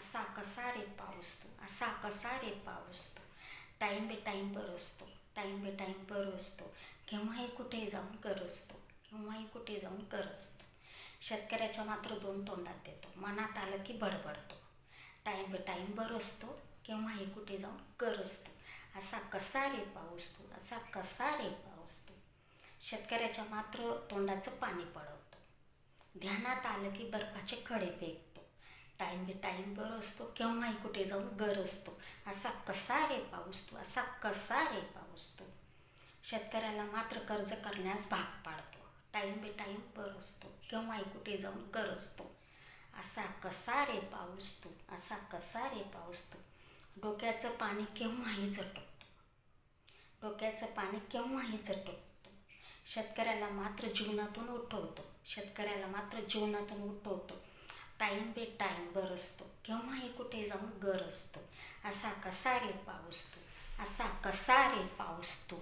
असा कसा रे पाऊस तू असा कसा रे पाऊस तू टाईम बे टाईम बरसतो टाईम बे टाईम बरसतो केव्हाही कुठे जाऊन गरजतो केव्हाही कुठे जाऊन करसतो शेतकऱ्याच्या मात्र दोन तोंडात देतो मनात आलं की बडबडतो. टाईम बे टाईम बरसतो केव्हाही कुठे जाऊन गरजतो असा कसा रे पाऊस तू असा कसा रे पाऊस तू शेतकऱ्याच्या मात्र तोंडाचं पाणी पडवतो. ध्यानात आलं की बर्फाचे खडे फेकतो. टाईम बे टाईम बरसतो केव्हाही कुठे जाऊन गरजतो असा कसा रे पाऊस तू असा कसा रे पाऊस तू. शेतकऱ्याला मात्र कर्ज करण्यास भाग पाडतो. टाईम बे टाईम बरसतो केव्हाही कुठे जाऊन गरजतो असा कसा रे पाऊस तू असा कसा रे पाऊस तू. डोक्याचं पाणी केव्हाही झटकतो. डोक्याचं पाणी केव्हाही झटकतो. शेतकऱ्याला मात्र जीवनातून उठवतो. शेतकऱ्याला मात्र जीवनातून उठवतो. टाईम बे टाईम बरसतो केव्हाही कुठे जाऊन गरजतो असा कसा रे पाऊस तू? असा कसा रे पाऊस तू?